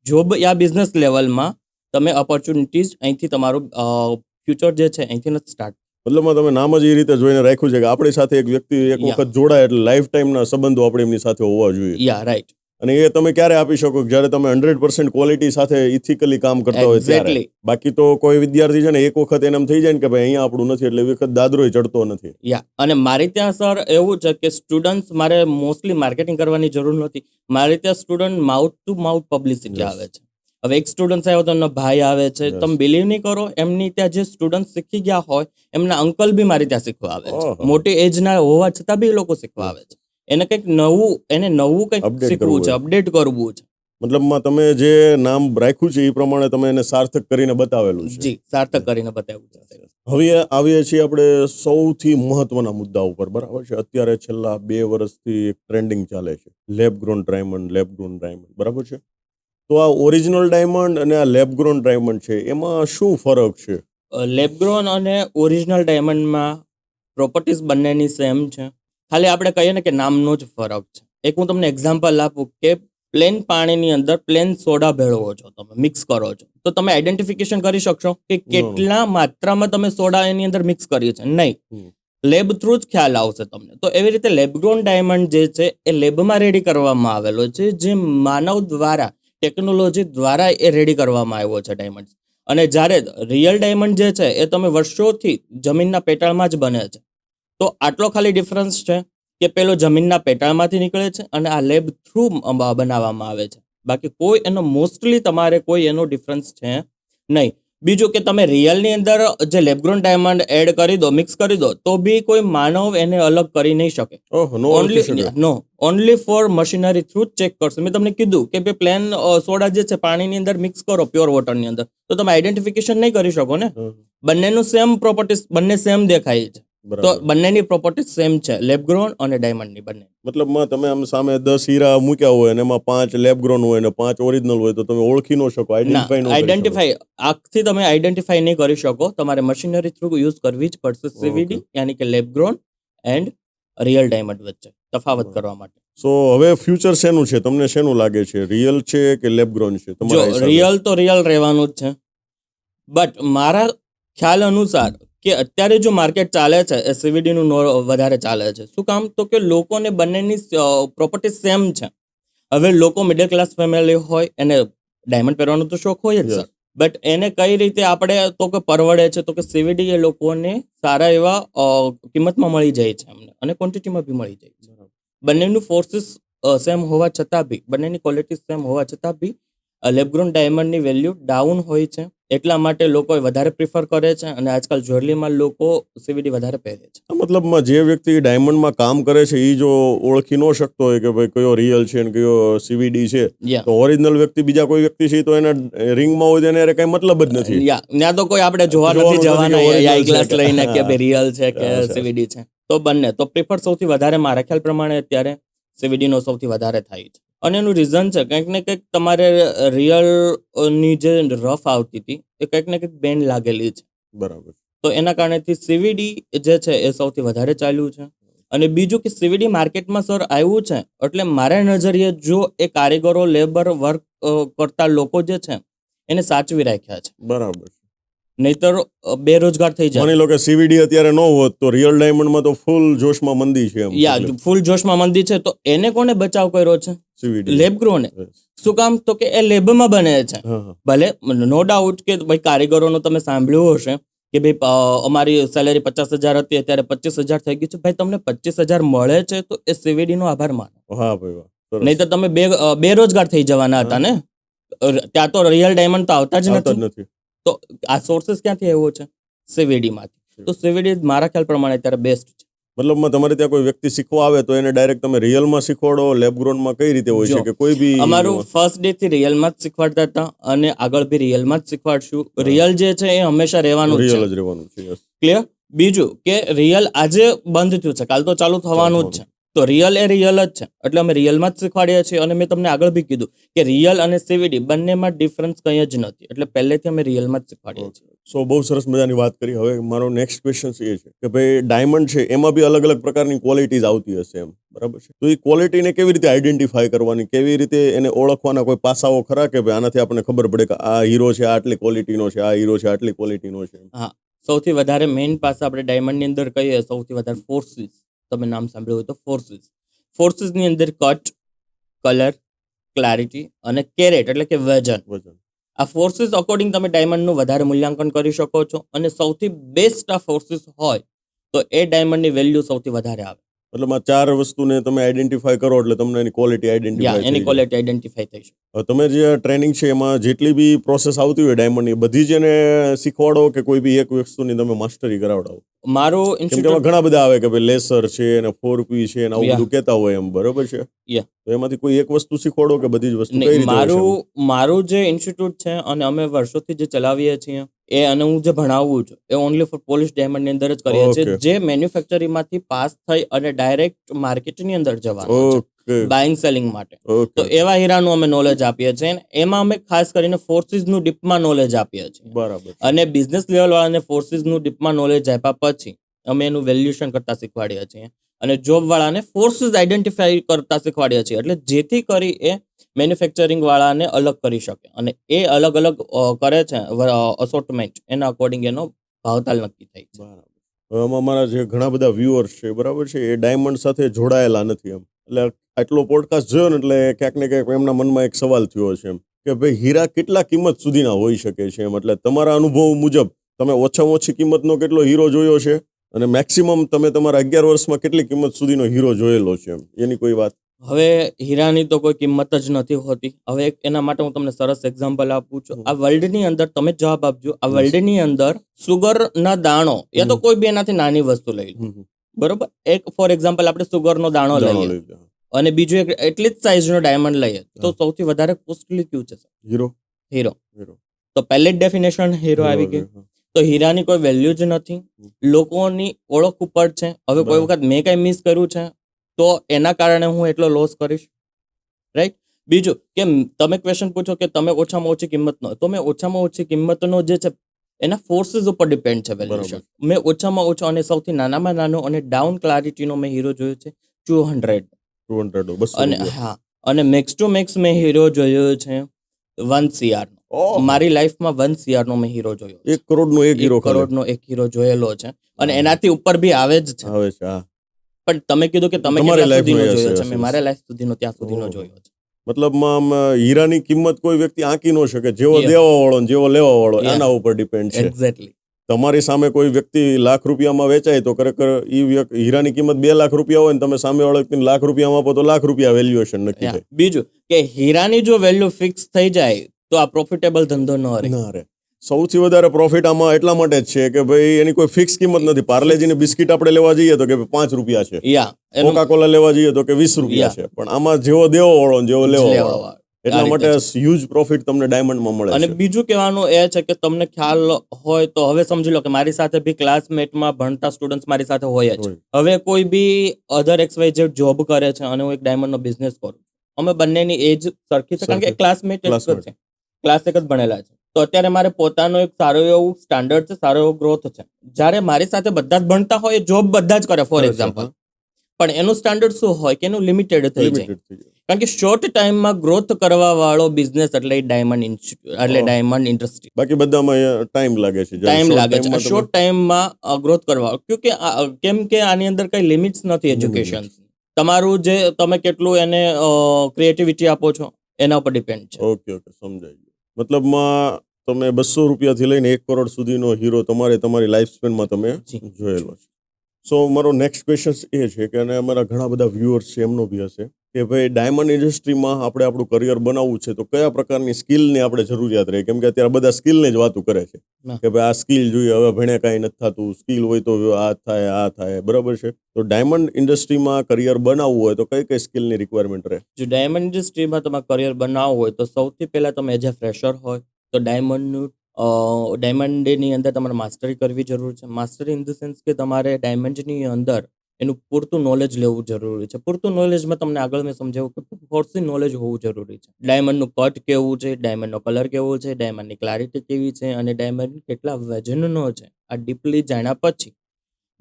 જોબ યા બિઝનેસ લેવલમાં તમે ઓપોર્ચ્યુનિટીઝ અહીંથી તમારું ફ્યુચર જે છે અહીંથી નથી સ્ટાર્ટ મતલબમાં તમે નામ જ એ રીતે જોઈને રાખ્યું છે કે આપણી સાથે એક વ્યક્તિ એક વખત જોડાય એટલે લાઈફ ટાઈમના સંબંધો આપણે એમની સાથે હોવા જોઈએ. યા રાઈટ અને એ તમે ક્યારે આપી શકો જ્યારે તમે હંડ્રેડ પર્સન્ટ ક્વોલિટી સાથે ઇથિકલી કામ કરતા હોય ત્યારે? બાકી તો કોઈ વિદ્યાર્થી છે ને એક વખત એને એમ થઈ જાય ને કે ભાઈ અહીંયા આપણું નથી એટલે વખત દાદરોય ચડતો નથી. યા અને મારે ત્યાં સર એવું છે કે સ્ટુડન્ટ્સ મારે મોસ્ટલી માર્કેટિંગ કરવાની જરૂર નથી મારે ત્યાં student mouth to mouth publicity આવે છે. હવે એક સ્ટુડન્ટ આવ્યો તો એમનો ભાઈ આવે છે. તમે બિલીવ નહીં કરો એમની ત્યાં જે સ્ટુડન્ટ શીખી ગયા હોય એમના અંકલ બી મારી ત્યાં શીખવા આવે છે. મોટી એજના હોવા છતાં બી એ લોકો શીખવા આવે છે. એને કંઈક નવું એને નવું કંઈક શીખવું કરવું છે છે. અપડેટ કરવું છે. મતલબમાં તમે જે નામ રાખ્યું છે એ પ્રમાણે તમે એને સાર્થક કરીને બતાવેલું છે. જી સાર્થક કરીને બતાવ્યું છે. હવે આવીએ છીએ આપણે સૌથી મહત્વના મુદ્દા ઉપર બરાબર છે? અત્યારે છેલ્લા બે વર્ષથી એક ટ્રેન્ડિંગ ચાલે છે. Lab grown diamond lab grown diamond બરાબર છે? તો આ ઓરિજિનલ ડાયમંડ અને આ લેબ ગ્રોન ડાયમંડ છે એમાં શું ફરક છે? લેબગ્રોન અને ઓરિજિનલ ડાયમંડમાં પ્રોપર્ટીઝ બંનેની સેમ છે. ખાલી આપણે કહીએ ને કે નામનો જ ફરક છે. એક હું તમને એક્ઝામ્પલ આપું કે પ્લેન પાણીની અંદર પ્લેન સોડા ભેળવો છો તમે મિક્સ કરો છો. તો તમે આઈડેન્ટિફિકેશન કરી શકશો કે કેટલા માત્રામાં તમે સોડા એની અંદર મિક્સ કરીએ છે. નહીં. લેબ થ્રુ જ ખ્યાલ આવશે તમને. તો એવી રીતે લેબગ્રોન ડાયમંડ જે છે એ લેબમાં રેડી કરવામાં આવેલો છે જે માનવ દ્વારા ટેકનોલોજી દ્વારા એ રેડી કરવામાં આવ્યો છે ડાયમંડ અને જ્યારે રિયલ ડાયમંડ જે છે એ તમે વર્ષોથી જમીનના પેટાળમાં જ બને છે. તો આટલો ખાલી ડિફરન્સ છે કે પેલો જમીનના પેટાળમાંથી નીકળે છે અને આ લેબ થ્રુ બનાવવામાં આવે છે. બાકી કોઈ એનો મોસ્ટલી તમારે કોઈ એનો ડિફરન્સ છે નહીં. બીજું કે તમે રિયલની અંદર જે લેબગ્રોન ડાયમંડ એડ કરી દો મિક્સ કરી દો તો બી કોઈ માનવ એને અલગ કરી નહીં શકે. No only no only for machinery through check કરશે. મેં તમને કીધું કે ભાઈ પ્લેન સોડા જે છે પાણીની અંદર મિક્સ કરો પ્યોર વોટરની અંદર. તો તમે આઈડેન્ટિફિકેશન નહીં કરી શકો ને? બંનેનું સેમ પ્રોપર્ટીસ બંને સેમ દેખાય છે. તો બંનેની પ્રોપર્ટી સેમ છે લેબગ્રોન અને ડાયમંડની બંને. મતલબમાં તમે આમ સામે દસ હીરા મૂક્યા હોય અને એમાં પાંચ લેબ ગ્રોન હોય અને પાંચ ઓરિજિનલ હોય તો તમે ઓળખી ન શકો આઈડેન્ટિફાઈ આઈડેન્ટિફાઈ આખથી તમે આઈડેન્ટિફાઈ નહીં કરી શકો. તમારે મશીનરી થ્રુ યુઝ કરવી જ પડશે સીવીડી યાની કે lab grown and real diamond વચ્ચે તફાવત કરવા માટે. સો હવે ફ્યુચર શેનું છે? તમને શેનું લાગે છે? રિયલ છે કે લેબ ગ્રોન છે? જો રિયલ તો રિયલ રહેવાનું જ છે. બટ મારા ખ્યાલ અનુસાર કે અત્યારે જો માર્કેટ ચાલે છે એ સીવીડીનું નું વધારે ચાલે છે. શું કામ? તો કે લોકોને બંનેની પ્રોપર્ટી સેમ છે. હવે લોકો મિડલ ક્લાસ ફેમિલી હોય એને ડાયમંડ પહેરવાનો તો શોખ હોય જ સર બટ એને કઈ રીતે આપણે તો કે પરવડે છે તો કે સીવીડી એ લોકોને સારા એવા કિંમતમાં મળી જાય છે અમને અને ક્વોન્ટિટીમાં બી મળી જાય છે. બંનેનું ફોર્સિસ સેમ હોવા છતાં બી બંનેની ક્વોલિટી સેમ હોવા છતાં બી લેબગ્રોન ડાયમંડની વેલ્યુ ડાઉન હોય છે એટલા માટે લોકો વધારે પ્રિફર કરે છે અને આજકાલ જ્વેલરીમાં લોકો સીવીડી વધારે પહેરે છે. મતલબમાં જે વ્યક્તિ ડાયમંડમાં કામ કરે છે એ જો ઓળખી ન શકતો હોય કે ભાઈ કયો રિયલ છે અને કયો સીવીડી છે તો ઓરિજિનલ વ્યક્તિ બીજા કોઈ વ્યક્તિ છે તો એના રિંગમાં હોય એને કઈ મતલબ જ નથી. ત્યાં તો કોઈ આપણે જોવા જોવાનું નથી જવાના કે આઈ ગ્લાસ લઈને કે ભાઈ રિયલ છે કે સીવીડી છે. તો બંને તો પ્રિફર સૌથી વધારે મારા ખ્યાલ પ્રમાણે અત્યારે સીવીડીનો નો સૌથી વધારે થાય છે. અને એનું રીઝન છે કંઈક ને કંઈક તમારે રિયલની જે રફ આવતી હતી એ કંઈક ને કંઈક બેન લાગેલી છે. બરાબર. તો એના કારણેથી સીવીડી જે છે એ સૌથી વધારે ચાલ્યું છે. અને બીજું કે સીવીડી માર્કેટમાં સર આવ્યું છે એટલે મારા નજરિયે જો એ કારીગરો લેબર વર્ક કરતા લોકો જે છે એને સાચવી રાખ્યા છે. બરાબર. નહીતર બેરોજગાર થઈ જાય. માની લો કે સીવીડી અત્યારે ન હોત તો રિયલ ડાયમંડમાં તો ફૂલ જોશમાં મંદી છે એમ. યા ફૂલ જોશમાં મંદી છે. તો એને કોને બચાવ કર્યો છે? સીવીડી લેબ ગ્રોને શું કામ? તો કે એ લેબમાં બને છે. ભલે નો ડાઉટ કે ભાઈ કારીગરોનો તમે સાંભળ્યું હશે કે ભાઈ અમારી સેલેરી પચાસ હજાર હતી અત્યારે પચીસ હજાર થઈ ગઈ છે. ભાઈ તમને પચીસ હજાર મળે છે તો એ સીવીડીનો નો આભાર માનો. હા ભાઈ નહીં તો તમે બે બેરોજગાર થઈ જવાના હતા ને? ત્યાં તો રિયલ ડાયમંડ તો આવતા જ નથી. તો આ સોર્સેસ ક્યાંથી આવ્યો છે? સીવીડીમાંથી તો સીવીડી મારા ખ્યાલ પ્રમાણે અત્યારે બેસ્ટ છે. મતલબમાં તમારે ત્યાં કોઈ વ્યક્તિ શીખવા આવે તો એને ડાયરેક્ટ તમે રિયલમાં શીખવાડો લેબ ગ્રોનમાં કઈ રીતે હોય છે કે કોઈ બી અમારું ફર્સ્ટ ડે થી રિયલમાં જ શીખવાડતા હતા અને આગળ બી રિયલમાં જ શીખવાડશું. રિયલ જે છે એ હંમેશા રહેવાનું રિયલ જ રહેવાનું છે ક્લિયર બીજું કે રિયલ આજે બંધ થયું છે કાલ તો ચાલુ થવાનું જ છે. તો રિયલ એ રિયલ જ છે. એટલે અમે રિયલમાં જ શીખવાડીએ છીએ અને મેં તમને આગળ બી કીધું કે રિયલ અને સીવીડી બંનેમાં ડિફરન્સ કંઈ જ નથી. એટલે પહેલેથી અમે રિયલમાં જ શીખવાડીએ છીએ. સો બહુ સરસ મજાની વાત કરી. હવે મારો નેક્સ્ટ ક્વેશ્ચન એ છે કે ભાઈ ડાયમંડ છે એમાં બી અલગ અલગ પ્રકારની ક્વોલિટીઝ આવતી હશે એમ. બરાબર છે? તો એ ક્વોલિટીને કેવી રીતે આઈડેન્ટિફાય કરવાની? કેવી રીતે એને ઓળખવાના કોઈ પાસાઓ ખરા કે ભાઈ આનાથી આપણને ખબર પડે કે આ હીરો છે આટલી ક્વોલિટીનો છે આ હીરો છે આટલી ક્વોલિટીનો છે હા. સૌથી વધારે મેઇન પાસા આપણે ડાયમંડની અંદર કહીએ સૌથી વધારે ફોર્સિસ તમે નામ સાંભળ્યું હોય તો ફોર્સિસ ફોર્સિસની અંદર કટ કલર ક્લેરિટી અને કેરેટ એટલે કે વજન. વજન. આ ફોર્સિસ અકોર્ડિંગ તમે ડાયમંડનું વધારે મૂલ્યાંકન કરી શકો છો અને સૌથી બેસ્ટ આ ફોર્સિસ હોય તો એ ડાયમંડની વેલ્યુ સૌથી વધારે આવે. મતલબ આ ચાર વસ્તુને તમે આઈડેન્ટિફાય કરો એટલે તમને એની ક્વોલિટી આઈડેન્ટિફાય એની ક્વોલિટી આઈડેન્ટિફાઈ થઈ શકે તમે જે ટ્રેનિંગ છે એમાં જેટલી બી પ્રોસેસ આવતી હોય ડાયમંડની બધી જ એને શીખવાડો કે કોઈ બી એક વસ્તુની તમે માસ્ટરી કરાવડાવો? મારો ઇન્સ્ટિટ્યુટમાં ઇન્સ્ટિટ્યૂટ ઘણા બધા આવે કે ભાઈ લેસર છે અને ફોર પી છે અને આવું બધું કહેતા હોય એમ બરોબર છે? તો એમાંથી કોઈ એક વસ્તુ શીખવાડો કે બધી જ વસ્તુ કઈ રીતે મારું મારું જે ઇન્સ્ટિટ્યૂટ છે અને અમે વર્ષોથી જે ચલાવીએ છીએ એ અને હું જે ભણાવું છું એ ઓનલી ફોર પોલિશ ડાયમંડની અંદર જ કરીએ છીએ. જે મેન્યુફેક્ચરિંગમાંથી પાસ થઈ અને ડાયરેક્ટ માર્કેટની અંદર જવાનું બાઈંગ બાઇંગ સેલિંગ માટે. તો એવા હીરાનું અમે નોલેજ આપીએ છીએ એમાં અમે ખાસ કરીને ફોર્સિસનું ડીપમાં નોલેજ આપીએ છીએ. બરાબર. અને બિઝનેસ લેવલ વાળાને ફોર્સિસનું ડીપમાં નોલેજ આપ્યા પછી અમે એનું વેલ્યુએશન કરતા શીખવાડીએ છીએ. અને જોબવાળાને ફોર્સીસ આઈડેન્ટિફાઈ કરતા શીખવાડ્યા છીએ એટલે જેથી કરી એ મેન્યુફેક્ચરિંગ વાળાને અલગ કરી શકે. અને એ અલગ અલગ કરે છે અસોર્ટમેન્ટ એના અકોર્ડિંગ એનો ભાવતાલ નક્કી થાય છે. બરાબર. અમારા જે ઘણા બધા વ્યુઅર્સ છે, બરાબર છે, એ ડાયમંડ સાથે જોડાયેલા નથી એમ. એટલે આટલો પોડકાસ્ટ જોયો ને એટલે ક્યાંક ને ક્યાંક એમના મનમાં એક સવાલ થયો છે એમ. કે ભાઈ, હીરા કેટલા કિંમત સુધીના હોઈ શકે છે એમ? એટલે તમારા અનુભવ મુજબ તમે ઓછામાં ઓછી કિંમતનો કેટલો હીરો જોયો છે અને મેક્સિમમ તમે તમારા અગિયાર વર્ષમાં કેટલી કિંમત સુધીનો હીરો જોયેલો છે એની કોઈ વાત? હવે હીરાની તો કોઈ કિંમત જ નથી હોતી. હવે એના માટે હું તમને સરસ એક્ઝામ્પલ આપું છું. આ વર્લ્ડની અંદર તમે જવાબ આપજો. આ વર્લ્ડની અંદર સુગરના દાણો યા તો કોઈ બી એનાથી નાની વસ્તુ લઈ. બરોબર? એક ફોર એક્ઝામ્પલ આપણે સુગરનો દાણો લઈએ. અને બીજું એક એટલી જ સાઇઝનો ડાયમંડ લઈએ તો સૌથી વધારે કોસ્ટલી કયું છે હીરો? હીરો. હીરો. તો પહેલી જ ડેફિનેશન હીરો આવી ગઈ. તો હીરાની કોઈ વેલ્યુ જ નથી. લોકોની ઓળખ ઉપર છે. હવે કોઈ વખત મેં કઈ મિસ કર્યું છે તો એના કારણે હું એટલો લોસ કરીશ. રાઈટ બીજું કે તમે ક્વેશ્ચન પૂછો કે તમે ઓછામાં ઓછી કિંમતનો તો મેં ઓછામાં ઓછી કિંમતનો જે છે એના ફોર્સિસ ઉપર ડિપેન્ડ છે વેલ્યુએશન મેં ઓછામાં ઓછો અને સૌથી નાનામાં નાનો અને ડાઉન ક્લારિટીનો મેં હીરો જોયો છે ટુ હંડ્રેડ ટુ હંડ્રેડ અને હા અને મેક્સ ટુ મેક્સ મેં હીરો જોયો છે વન સીઆર ઓહ! મારી લાઈફમાં વન સીઆરનો મેં હીરો જોયો એક કરોડનો એક હીરો કરોડનો એક હીરો જોયેલો છે. અને એનાથી ઉપર બી આવે જ છે. આવે છે પણ તમે કીધું કે તમે કેટલા સુધીનો જોયો છે? મેં મારા લાઈફ સુધીનો ત્યાં સુધીનો જોયો છે. મતલબમાં હીરાની કિંમત કોઈ વ્યક્તિ આંકી ન શકે. જેવો દેવા વાળો જેવો લેવા વાળો એના ઉપર ડિપેન્ડ છે. એક્ઝેક્ટલી તમારી સામે કોઈ વ્યક્તિ લાખ રૂપિયામાં વેચાય તો ખરેખર એ વ્યક્તિ હીરાની કિંમત બે લાખ રૂપિયા હોય ને તમે સામે વાળા વ્યક્તિને લાખ રૂપિયામાં આપો તો લાખ રૂપિયા વેલ્યુએશન નક્કી થાય. બીજું કે હીરાની જો વેલ્યુ ફિક્સ થઈ જાય તો આ પ્રોફિટેબલ ધંધો ન રહે. ના રહે. સૌથી વધારે પ્રોફિટ આમાં એટલા માટે જ છે કે ભાઈ એની કોઈ ફિક્સ કિંમત નથી. પાર્લેજીની બિસ્કિટ આપણે લેવા જઈએ તો કે પાંચ રૂપિયા છે. યા કોકા કોલા લેવા જઈએ તો કે વીસ રૂપિયા છે. પણ આમાં જેવો દેવો વાળો જેવો લેવો વાળો. એટલા માટે હ્યુજ પ્રોફિટ તમને ડાયમંડમાં મળે અને બીજું કહેવાનું એ છે કે તમને ખ્યાલ હોય તો હવે સમજી લો કે મારી સાથે બી ક્લાસમેટમાં ભણતા સ્ટુડન્ટ્સ મારી સાથે હોય જ. હવે કોઈ બી અધર એક્સ વાય જે જોબ કરે છે અને હું એક ડાયમંડનો બિઝનેસ કરું અમે બંનેની એજ સરખી છે. કારણ કે ક્લાસમેટ. છે. ક્લાસ એક જ ભણેલા છે. તો અત્યારે મારે પોતાનો એક સારો એવું સ્ટાન્ડર્ડ છે સારો એવો ગ્રોથ છે. જ્યારે મારી સાથે બધા જ ભણતા હોય જોબ બધા જ કરે ફોર એક્ઝામ્પલ પણ એનું સ્ટાન્ડર્ડ શું હોય કે એનું લિમિટેડ થઈ જાય. કારણ કે શોર્ટ ટાઈમમાં ગ્રોથ કરવા વાળો બિઝનેસ એટલે ડાયમંડ ઇન્સ્ટિટ્યૂટ એટલે ડાયમંડ ઇન્ડસ્ટ્રી બાકી બધામાં ટાઈમ લાગે છે. ટાઈમ લાગે છે. શોર્ટ ટાઈમમાં ગ્રોથ કરવા કે કેમ કે આની અંદર કઈ લિમિટ્સ નથી એજ્યુકેશન તમારું જે તમે કેટલું એને ક્રિએટિવિટી આપો છો એના ઉપર ડિપેન્ડ છે. ઓકે ઓકે સમજાઈ ગયું. મતલબમાં તમે બસો રૂપિયાથી લઈને એક કરોડ સુધીનો હીરો તમારે તમારી લાઈફ સ્પેનમાં તમે જોયેલો છે. સો મારો નેક્સ્ટ ક્વેશ્ચન એ છે કે અને અમારા ઘણા બધા વ્યુઅર્સ છે એમનો બી હશે. કે ભાઈ ડાયમંડ ઇન્ડસ્ટ્રીમાં આપણે આપણું કરિયર બનાવવું છે તો કયા પ્રકારની સ્કિલની આપણે જરૂરિયાત રહે? કેમ કે અત્યારે બધા સ્કિલની જ વાતો કરે છે. કે ભાઈ આ સ્કિલ જોઈએ હવે ભણે કાંઈ નથી થતું સ્કિલ હોય તો આ થાય આ થાય બરાબર છે? તો ડાયમંડ ઇન્ડસ્ટ્રીમાં કરિયર બનાવવું હોય તો કઈ કઈ સ્કિલની રિક્વાયરમેન્ટ રહે? જો ડાયમંડ ઇન્ડસ્ટ્રીમાં તમારે કરિયર બનાવવું હોય તો સૌથી પહેલાં તમે એઝ અ ફ્રેશર હોય તો ડાયમંડનું ડાયમંડની અંદર તમારે માસ્ટરી કરવી જરૂર છે. માસ્ટરી ઇન ધ સેન્સ કે તમારે ડાયમંડની અંદર એનું પૂરતું નોલેજ લેવું જરૂરી છે. પૂરતું નોલેજમાં તમને આગળ મેં સમજાવ્યું કે ફોર્સી નોલેજ હોવું જરૂરી છે. ડાયમંડનું કટ કેવું છે? ડાયમંડનો કલર કેવો છે? ડાયમંડની ક્લારિટી કેવી છે? અને ડાયમંડ કેટલા વજનનો છે? આ ડીપલી જાણ્યા પછી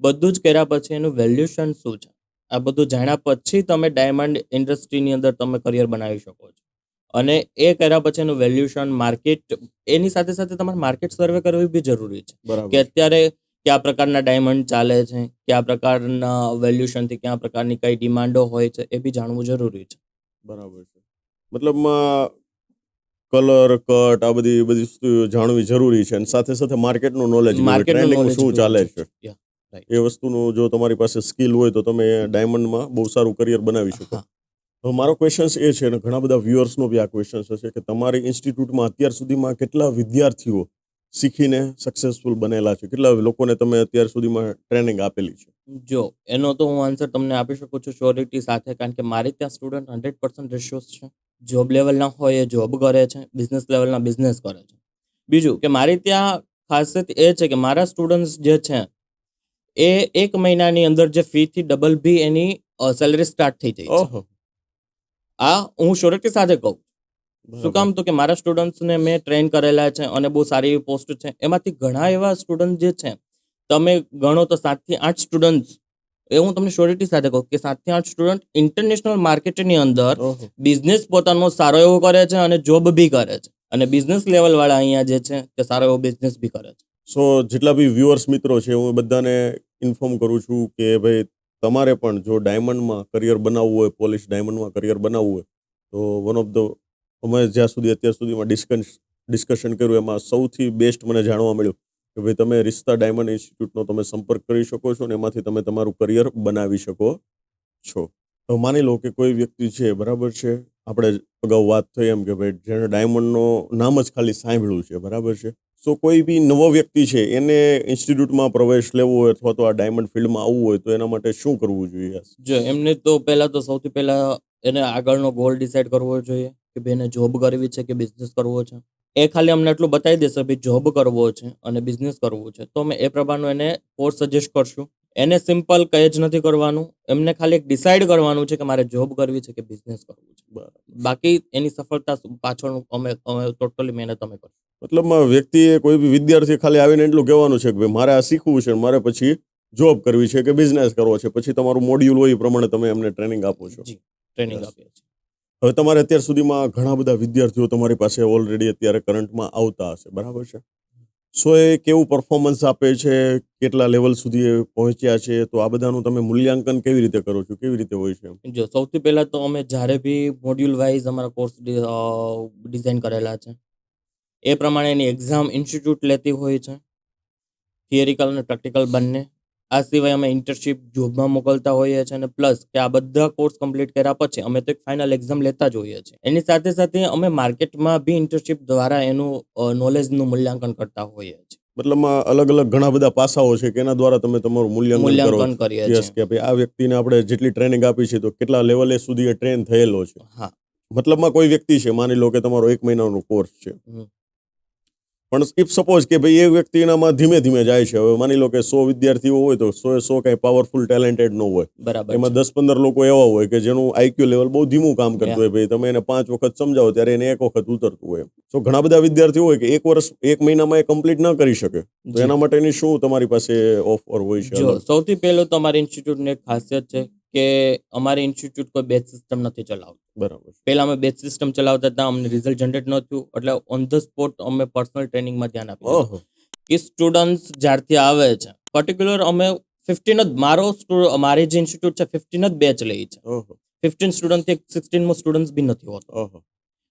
બધું જ કર્યા પછી એનું વેલ્યુશન શું છે? આ બધું જાણ્યા પછી તમે ડાયમંડ ઇન્ડસ્ટ્રીની અંદર તમે કરિયર બનાવી શકો છો. અને એ કર્યા પછી એનું વેલ્યુશન માર્કેટ એની સાથે સાથે તમારે માર્કેટ સર્વે કરવી બી જરૂરી છે. કે અત્યારે કયા પ્રકારના ડાયમંડ ચાલે છે કયા પ્રકારના વેલ્યુશનથી કયા પ્રકારની કઈ ડિમાન્ડો હોય છે એ બી જાણવું જરૂરી છે. બરાબર છે. મતલબમાં કલર કટ આ બધી બધી વસ્તુ જાણવી જરૂરી છે અને સાથે સાથે માર્કેટનું નોલેજ માર્કેટનું શું ચાલે છે. એ વસ્તુનું જો તમારી પાસે સ્કિલ હોય તો તમે ડાયમંડમાં બહુ સારું કરિયર બનાવી શકો. તો મારો ક્વેશ્ચન્સ એ છે અને ઘણા બધા વ્યુઅર્સનો બી આ ક્વેશ્ચન્સ હશે કે તમારી ઇન્સ્ટિટ્યૂટમાં અત્યાર સુધીમાં કેટલા વિદ્યાર્થીઓ શીખીને સક્સેસફુલ બનેલા છે? કેટલા લોકોને તમે અત્યાર સુધીમાં ટ્રેનિંગ આપેલી છે? જો એનો તો હું આન્સર તમને આપી શકું છું શ્યોરિટી સાથે કારણ કે મારે ત્યાં સ્ટુડન્ટ હંડ્રેડ પર્સન્ટ રેશિયોસ છે. જોબ લેવલના હોય એ જોબ કરે છે બિઝનેસ લેવલના બિઝનેસ કરે છે. બીજું કે મારી ત્યાં ખાસિયત એ છે કે મારા સ્ટુડન્ટ્સ જે છે એ એક મહિનાની અંદર જે ફી થી ડબલ બી એની સેલરી સ્ટાર્ટ થઈ જાય છે. આ હું શ્યોરિટી સાથે કહું શું કામ તો કે મારા સ્ટુડન્ટ્સને મેં ટ્રેન કરેલા છે અને બહુ સારી એવી પોસ્ટ છે. એમાંથી ઘણા એવા સ્ટુડન્ટ જે છે તમે ગણો તો સાતથી આઠ સ્ટુડન્ટ્સ. એ હું તમને શ્યોરિટી સાથે કહું કે સાતથી આઠ સ્ટુડન્ટ ઇન્ટરનેશનલ માર્કેટની અંદર બિઝનેસ પોતાનો સારો એવો કરે છે અને જોબ બી કરે છે. અને બિઝનેસ લેવલ વાળા અહીંયા જે છે તે સારો એવો બિઝનેસ બી કરે છે. સો જેટલા બી વ્યુઅર્સ મિત્રો છે હું બધાને ઇન્ફોર્મ કરું છું કે ભાઈ તમારે પણ જો ડાયમંડમાં કરિયર બનાવવું હોય પોલિશ ડાયમંડમાં કરિયર બનાવવું હોય તો વન ઓફ ધ અમે જ્યાં સુધી અત્યાર સુધીમાં ડિસ્કસ ડિસ્કશન કર્યું, એમાં સૌથી બેસ્ટ મને જાણવા મળ્યું કે ભાઈ તમે રિશ્તા ડાયમંડ ઇન્સ્ટિટ્યૂટનો તમે સંપર્ક કરી શકો છો ને એમાંથી તમે તમારું કરિયર બનાવી શકો છો. તો માની લો કે કોઈ વ્યક્તિ છે, બરાબર છે? આપણે અગાઉ વાત થઈ એમ કે ભાઈ જેણે ડાયમંડનો નામ જ ખાલી સાંભળ્યું છે, બરાબર છે? સો કોઈ બી નવો વ્યક્તિ છે, એને ઇન્સ્ટિટ્યૂટમાં પ્રવેશ લેવો હોય અથવા તો આ ડાયમંડ ફિલ્ડમાં આવવું હોય તો એના માટે શું કરવું જોઈએ? જો એમને તો પહેલાં તો સૌથી પહેલાં એને આગળનો ગોલ ડિસાઇડ કરવો જોઈએ. કે ભાઈ એને જોબ કરવી છે કે બિઝનેસ કરવો છે? એ ખાલી અમને એટલું બતાવી દેશે ભાઈ જોબ કરવો છે અને બિઝનેસ કરવું છે. તો અમે એ પ્રમાણનું એને કોર્સ સજેસ્ટ કરશું. એને સિમ્પલ કંઈ જ નથી કરવાનું. એમને ખાલી એક ડિસાઈડ કરવાનું છે કે મારે જોબ કરવી છે કે બિઝનેસ કરવું છે. બાકી એની સફળતા પાછળનું અમે અમે ટોટલી મહેનત અમે કરીશું. મતલબ વ્યક્તિએ કોઈ બી વિદ્યાર્થી ખાલી આવીને એટલું કહેવાનું છે કે ભાઈ મારે આ શીખવું છે મારે પછી જોબ કરવી છે કે બિઝનેસ કરવો છે. પછી તમારું મોડ્યુલ હોય એ પ્રમાણે તમે એમને ટ્રેનિંગ આપો છો. ટ્રેનિંગ આપીએ છીએ. હવે તમારે અત્યાર સુધીમાં ઘણા બધા વિદ્યાર્થીઓ તમારી પાસે ઓલરેડી અત્યારે કરંટમાં આવતા હશે, બરાબર છે? સો એ કેવું પરફોર્મન્સ આપે છે? કેટલા લેવલ સુધી પહોંચ્યા છે? તો આ બધાનું તમે મૂલ્યાંકન કેવી રીતે કરો છો? કેવી રીતે હોય છે જો, સૌથી પહેલા તો અમે જ્યારે બી મોડ્યુલ વાઇઝ અમારા કોર્સ ડિઝાઇન કરેલા છે. એ પ્રમાણે એની એક્ઝામ ઇન્સ્ટિટ્યૂટ લેતી હોય છે. થિયરિકલ અને પ્રેક્ટિકલ બંને. આ સિવાય અમે ઇન્ટર્નશીપ જોબમાં મોકલતા હોઈએ છીએ અને પ્લસ કે આ બધા કોર્સ કમ્પ્લીટ કર્યા પછી અમે તો એક ફાઇનલ એક્ઝામ લેતા જ હોઈએ છીએ. એની સાથે સાથે અમે માર્કેટમાં બી ઇન્ટર્નશીપ દ્વારા એનું નોલેજનું મૂલ્યાંકન કરતા હોઈએ છીએ. મતલબમાં અલગ અલગ ઘણા બધા પાસાઓ છે કે એના દ્વારા તમે તમારું મૂલ્યાંકન કરો યસ કે ભાઈ આ વ્યક્તિને આપણે જેટલી ટ્રેનિંગ આપી છે તો કેટલા લેવલે સુધી એ ટ્રેન થયેલો છે. હા. મતલબમાં કોઈ વ્યક્તિ છે માની લો કે તમારો એક મહિનાનો કોર્સ છે. પણ ઇફ સપોઝ કે ભાઈ એ વ્યક્તિ એનામાં ધીમે ધીમે જાય છે હવે માની લો કે સો વિદ્યાર્થીઓ હોય તો સો સો કઈ પાવરફુલ ટેલેન્ટેડ ન હોય. બરાબર એમાં દસ પંદર લોકો એવા હોય કે જેનું આઈક્યુ લેવલ બહુ ધીમું કામ કરતું હોય ભાઈ તમે એને પાંચ વખત સમજાવો ત્યારે એને એક વખત ઉતરતું હોય સો ઘણા બધા વિદ્યાર્થીઓ હોય કે એક વર્ષ એક મહિનામાં એ કમ્પ્લીટ ન કરી શકે. તો. એના માટેની શું તમારી પાસે ઓફર હોય છે? સૌથી પહેલું તો અમારી ઇન્સ્ટિટ્યૂટની એક ખાસિયત છે કે અમારી ઇન્સ્ટિટ્યૂટ કોઈ બેચ સિસ્ટમ નથી ચલાવતું. બરાબર. પહેલા અમે બેચ સિસ્ટમ ચલાવતા હતા અમને રિઝલ્ટ જનરેટ ન થયું એટલે ઓન ધ સ્પોટ અમે પર્સનલ ટ્રેનિંગમાં ધ્યાન આપ્યું ઓહો. કે સ્ટુડન્ટ્સ જ્યારથી આવે છે પર્ટિક્યુલર અમે ફિફ્ટીન જ મારો મારી જે ઇન્સ્ટિટ્યૂટ છે ફિફ્ટીન જ બેચ લઈ છે. ઓહો. ફિફ્ટીન સ્ટુડન્ટથી સિક્સટીનમાં સ્ટુડન્ટ્સ બી નથી હોતો.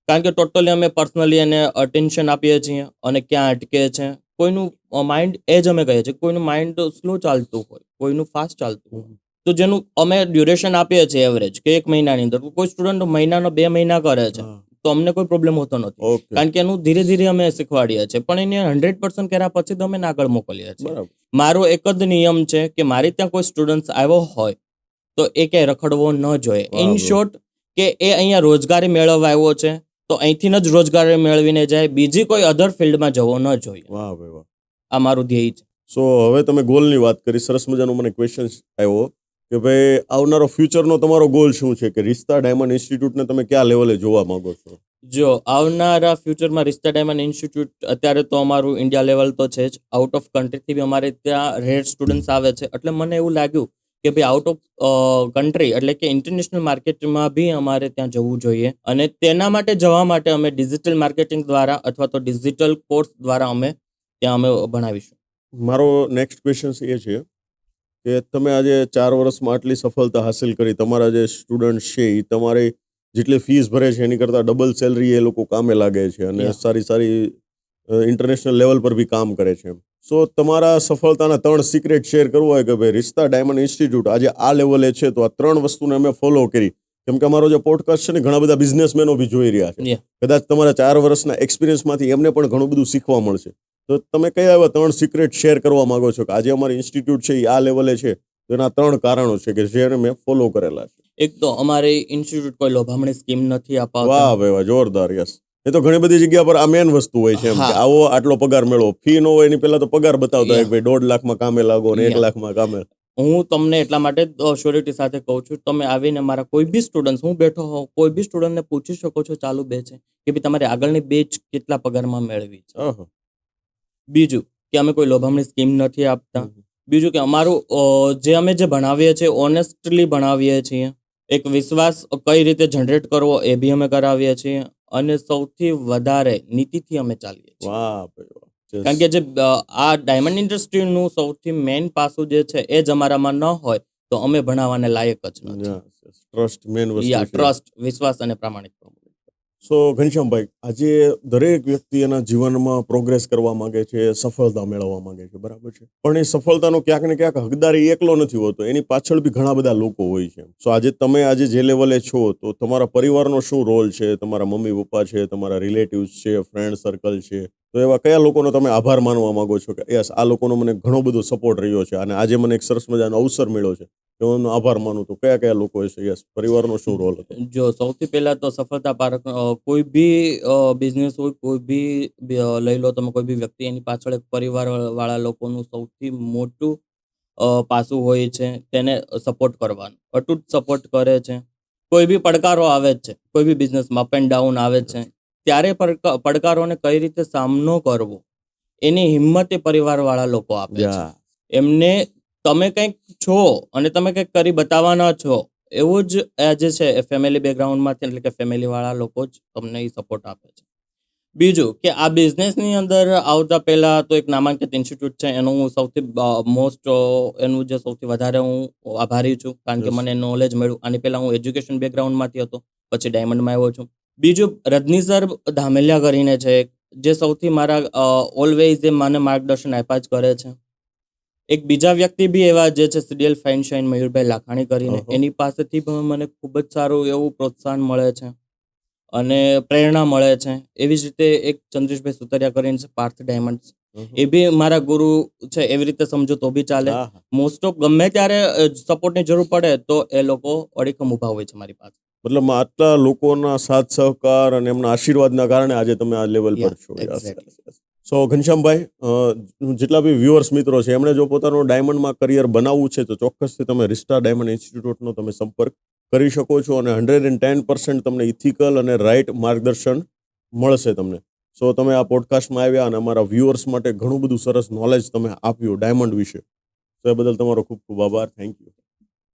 કારણ કે ટોટલી અમે પર્સનલી એને અટેન્શન આપીએ છીએ અને ક્યાં અટકે છે કોઈનું માઇન્ડ એ જ અમે કહીએ છીએ કોઈનું માઇન્ડ સ્લો ચાલતું હોય કોઈનું ફાસ્ટ ચાલતું હોય. તો જેનું અમે ડ્યુરેશન આપીએ છીએ એવરેજ કે એક મહિનાની અંદર. કોઈ સ્ટુડન્ટ મહિનાનો બે મહિના કરે છે તો અમને કોઈ પ્રોબ્લેમ હોતો નથી. કારણ કે એનું ધીરે ધીરે અમે શીખવાડીએ છીએ. પણ એને હંડ્રેડ પર્સન્ટ કર્યા પછી તો અમે આગળ મોકલીએ છીએ. મારો એક જ નિયમ છે કે મારી ત્યાં કોઈ સ્ટુડન્ટ આવ્યો હોય તો એ ક્યાંય રખડવો ન જોઈએ. ઇન શોર્ટ કે એ અહીંયા રોજગારી મેળવવા આવ્યો છે તો અહીંથી જ રોજગારી મેળવીને જાય બીજી કોઈ અધર ફિલ્ડમાં જવો ન જોઈએ. વાહ વાહ. આ મારું ધ્યેય છે. સો હવે તમે ગોલની વાત કરી સરસ મજાનો મને ક્વેશ્ચન આવ્યો. કે ભાઈ આવનારો ફ્યુચરનો તમારો ગોલ શું છે? કે રિશ્તા ડાયમંડ ઇન્સ્ટિટ્યૂટને તમે કયા લેવલે જોવા માંગો છો? જો આવનારા ફ્યુચરમાં રિશ્તા ડાયમંડ ઇન્સ્ટિટ્યૂટ અત્યારે તો અમારું ઇન્ડિયા લેવલ તો છે જ. આઉટ ઓફ કન્ટ્રીથી બી અમારે ત્યાં રેડ સ્ટુડન્ટ્સ આવે છે. એટલે મને એવું લાગ્યું કે ભાઈ આઉટ ઓફ કન્ટ્રી એટલે કે ઇન્ટરનેશનલ માર્કેટમાં બી અમારે ત્યાં જવું જોઈએ. અને તેના માટે જવા માટે અમે ડિજિટલ માર્કેટિંગ દ્વારા અથવા તો ડિજિટલ કોર્સ દ્વારા અમે ત્યાં અમે ભણાવીશું. મારો નેક્સ્ટ ક્વેશ્ચન એ છે કે તમે આજે ચાર વર્ષમાં આટલી સફળતા હાસિલ કરી તમારા જે સ્ટુડન્ટ છે એ તમારી જેટલી ફીસ ભરે છે એની કરતાં ડબલ સેલરી એ લોકો કામે લાગે છે અને સારી સારી ઇન્ટરનેશનલ લેવલ પર બી કામ કરે છે સો તમારા સફળતાના ત્રણ સિક્રેટ શેર કરવું હોય કે ભાઈ રિશ્તા ડાયમંડ ઇન્સ્ટિટ્યૂટ આજે આ લેવલે છે તો આ ત્રણ વસ્તુને અમે ફોલો કરી. કેમ કે અમારો જે પોડકાસ્ટ છે ને ઘણા બધા બિઝનેસમેનો બી જોઈ રહ્યા છે. કદાચ તમારા ચાર વર્ષના એક્સપિરિયન્સમાંથી એમને પણ ઘણું બધું શીખવા મળશે. તો તમે કયા એવા ત્રણ સિક્રેટ શેર કરવા માંગો છો કે આજે અમારી ઇન્સ્ટિટ્યૂટ છે એ આ લેવલે છે? એના ત્રણ કારણો છે કે જેને મેં ફોલો કરેલા છે. એક તો અમારી ઇન્સ્ટિટ્યૂટ કોઈ લોભામણી સ્કીમ નથી અપાવતા. વાહ ભાઈ વાહ જોરદાર યસ એ તો ઘણી બધી જગ્યા પર આ મેન વસ્તુ હોય છે એમ કે આવો આટલો પગાર મેળવો. ફી નો હોય એની પહેલા તો પગાર બતાવતા હોય ભાઈ દોઢ લાખમાં કામે લાગો ને એક લાખમાં કામે. હું તમને એટલા માટે શ્યોરિટી સાથે કહું છું તમે આવીને મારા કોઈ બી સ્ટુડન્ટ હું બેઠો હોઉં કોઈ બી સ્ટુડન્ટને પૂછી શકો છો ચાલુ બે છે કે ભાઈ તમારે આગળની બેચ કેટલા પગારમાં મેળવી છે. બીજું કે અમે કોઈ લોભામણી સ્કીમ નથી આપતા. બીજું કે અમારું જે અમે જે ભણાવીએ છીએ ઓનેસ્ટલી ભણાવીએ છીએ એક વિશ્વાસ કઈ રીતે જનરેટ કરવો એ બી અમે કરાવીએ છીએ અને સૌથી વધારે નીતિથી અમે ચાલીએ છીએ. કારણ કે જે આ ડાયમંડ ઇન્ડસ્ટ્રીનું સૌથી મેઇન પાસું જે છે એ જ અમારામાં ન હોય તો અમે ભણાવવાને લાયક જ નથી. ટ્રસ્ટ મેન વસ્તુ ટ્રસ્ટ વિશ્વાસ અને પ્રામાણિક સો ઘનશ્યામભાઈ, આજે દરેક વ્યક્તિ એના જીવનમાં પ્રોગ્રેસ કરવા માંગે છે, સફળતા મેળવવા માંગે છે, બરાબર છે? પણ એ સફળતાનો ક્યાંક ને ક્યાંક હકદારી એકલો નથી હોતો, એની પાછળ બી ઘણા બધા લોકો હોય છે. સો આજે તમે આજે જે લેવલે છો, તો તમારા પરિવારનો શું રોલ છે? તમારા મમ્મી પપ્પા છે, તમારા રિલેટિવ્સ છે ફ્રેન્ડ સર્કલ છે તો એવા કયા લોકોનો તમે આભાર માનવા માંગો છો કે યસ, આ લોકોનો મને ઘણો બધો સપોર્ટ રહ્યો છે અને આજે મને એક સરસ મજાનો અવસર મળ્યો છે, તો હું આભાર માનું તો કયા કયા લોકો છે યસ, પરિવારનો શું રોલ હતો? જો, સૌથી પહેલા તો સફળતા પારક કોઈ બી બિઝનેસ હોય, કોઈ બી લઈ લો તમે કોઈ બી વ્યક્તિ, એની પાછળ એક પરિવાર વાળા લોકોનું સૌથી મોટું પાસું હોય છે તેને સપોર્ટ કરવાનું. અટૂટ સપોર્ટ કરે છે. કોઈ બી પડકારો આવે જ છે. કોઈ બી બિઝનેસમાં અપ એન્ડ ડાઉન આવે છે. ત્યારે પડકારોને કઈ રીતે સામનો કરવો? એની હિંમત એ પરિવારવાળા લોકો આપે છે. એમને તમે કંઈક છો અને તમે કંઈક કરી બતાવવાના છો એવું જ જે છે એ ફેમિલી બેકગ્રાઉન્ડમાંથી એટલે કે ફેમિલી વાળા લોકો જ તમને એ સપોર્ટ આપે છે. બીજું કે આ બિઝનેસની અંદર આવતા પહેલા તો એક નામાંકિત ઇન્સ્ટિટ્યૂટ છે એનું હું સૌથી મોસ્ટ એનું જે સૌથી વધારે હું આભારી છું કારણ કે મને નોલેજ મળ્યું. આની પહેલાં હું એજ્યુકેશન બેકગ્રાઉન્ડમાંથી હતો પછી ડાયમંડમાં આવ્યો છું. બીજું રજની સર ધામેલિયા કરીને છે જે સૌથી મારા ઓલવેઝ એ મને માર્ગદર્શન આપ્યા જ કરે છે. એક બીજા વ્યક્તિ બી એવા જે છે સિરિયલ ફાઇન શાઇન મયુરભાઈ લાખાણી કરીને. એની પાસેથી પણ મને ખૂબ જ સારું એવું પ્રોત્સાહન મળે છે અને પ્રેરણા મળે છે. એવી જ રીતે એક ચંદ્રેશભાઈ સુતરિયા કરીને છે પાર્થ ડાયમંડ એ બી મારા ગુરુ છે એવી રીતે સમજો તો બી ચાલે. મોસ્ટ ઓફ ગમે ત્યારે સપોર્ટની જરૂર પડે તો એ લોકો અડીખમ ઊભા હોય છે મારી પાસે. મતલબ આટલા લોકોના સાથ સહકાર અને એમના આશીર્વાદના કારણે આજે તમે આ લેવલ પર છો. સો ઘનશ્યામભાઈ જેટલા બી વ્યુઅર્સ મિત્રો છે એમણે જો પોતાનું ડાયમંડમાં કરિયર બનાવવું છે તો ચોક્કસથી તમે રિસ્ટા ડાયમંડ ઇન્સ્ટિટ્યૂટનો તમે સંપર્ક કરી શકો છો અને હંડ્રેડ એન્ડ ટેન પર્સન્ટ તમને ઇથિકલ અને રાઇટ માર્ગદર્શન મળશે તમને. સો તમે આ પોડકાસ્ટમાં આવ્યા અને અમારા વ્યુઅર્સ માટે ઘણું બધું સરસ નોલેજ તમે આપ્યું ડાયમંડ વિશે. તો એ બદલ તમારો ખૂબ ખૂબ આભાર. Thank you